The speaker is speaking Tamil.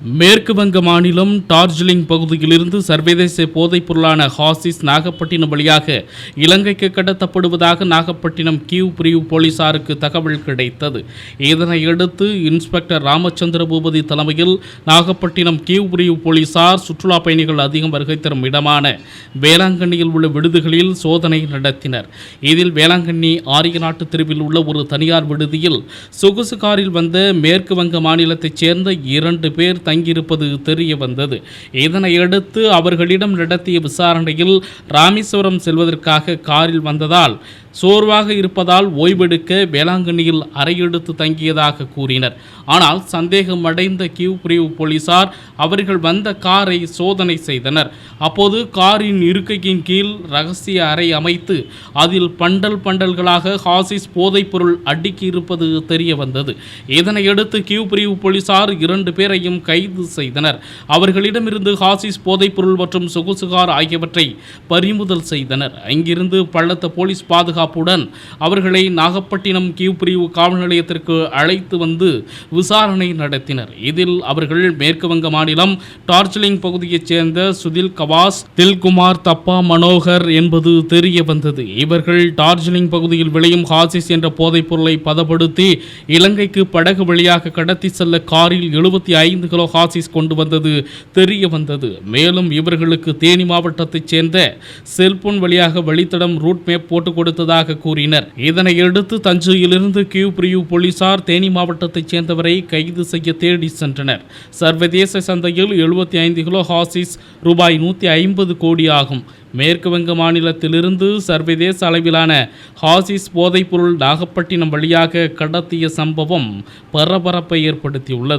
மேற்கு வங்க மாநிலம் டார்ஜிலிங் பகுதியிலிருந்து சர்வதேச போதைப் பொருளான ஹாசிஸ் நாகப்பட்டினம் வழியாக இலங்கைக்கு கடத்தப்படுவதாக நாகப்பட்டினம் கியூ பிரிவு போலீசாருக்கு தகவல் கிடைத்தது. இதனையடுத்து இன்ஸ்பெக்டர் ராமச்சந்திர பூபதி தலைமையில் நாகப்பட்டினம் கியூ பிரிவு போலீசார் சுற்றுலா பயணிகள் அதிகம் வருகை தரும் இடமான வேளாங்கண்ணியில் உள்ள விடுதிகளில் சோதனை நடத்தினர். இதில் வேளாங்கண்ணி ஆரிய நாட்டு தெருவில் உள்ள ஒரு தனியார் விடுதியில் சொகுசு காரில் வந்த மேற்கு வங்க மாநிலத்தைச் சேர்ந்த இரண்டு பேர் தங்கியிருப்பது தெரிய வந்தது. இதனையடுத்து அவர்களிடம் நடத்திய விசாரணையில் ராமேஸ்வரம் செல்வதற்காக காரில் வந்ததால் சோர்வாக இருப்பதால் ஓய்வெடுக்க வேளாங்கண்ணியில் அறையெடுத்து தங்கியதாக கூறினர். ஆனால் சந்தேகம் அடைந்த கியூ பிரிவு போலீசார் அவர்கள் வந்த காரை சோதனை செய்தனர். அப்போது காரின் இருக்கையின் கீழ் ரகசிய அறை அமைத்து அதில் பண்டல் பண்டல்களாக ஹாசிஸ் போதைப்பொருள் அடுக்கி இருப்பது தெரிய வந்தது இதனையடுத்து கியூ பிரிவு போலீசார் இரண்டு பேரையும் கைது செய்தனர். அவர்களிடமிருந்து ஹாசிஸ் போதைப்பொருள் மற்றும் சொகுசுகார் ஆகியவற்றை பறிமுதல் செய்தனர். அங்கிருந்து பள்ளத்த போலீஸ் பாதுகாப்பு பாதுகாப்புடன் அவர்களை நாகப்பட்டினம் கியூ பிரிவு காவல் நிலையத்திற்கு அழைத்து வந்து விசாரணை நடத்தினர். இதில் அவர்கள் மேற்குவங்க மாநிலம் டார்ஜிலிங் பகுதியைச் சேர்ந்த சுதில் கவாஸ் தில்குமார் தப்பா மனோகர் என்பது தெரிய வந்தது. இவர்கள் டார்ஜிலிங் பகுதியில் விளையும் ஹாசிஸ் என்ற போதைப் பொருளை பதப்படுத்தி இலங்கைக்கு படகு வழியாக கடத்தி செல்ல காரில் எழுபத்தி ஐந்து கிலோ ஹாசிஸ் கொண்டு வந்தது தெரிய வந்தது. மேலும் இவர்களுக்கு தேனி மாவட்டத்தைச் சேர்ந்த செல்போன் வழியாக வழித்தடம் ரூட் மேப் போட்டுக் கொடுத்தது கொடுத்ததாக கூறினர். இதனையடுத்து தஞ்சையிலிருந்து கியூ பிரிவு போலீசார் தேனி மாவட்டத்தைச் சேர்ந்தவரை கைது செய்ய தேடி சென்றனர். சர்வதேச சந்தையில் எழுபத்தி ஐந்து கிலோ ஹாசிஸ் ரூபாய் நூற்றி ஐம்பது கோடி ஆகும் மேற்கு வங்க மாநிலத்திலிருந்து சர்வதேச அளவிலான ஹாசிஸ் போதைப்பொருள் நாகப்பட்டினம் வழியாக கடத்திய சம்பவம் பரபரப்பை ஏற்படுத்தியுள்ளது.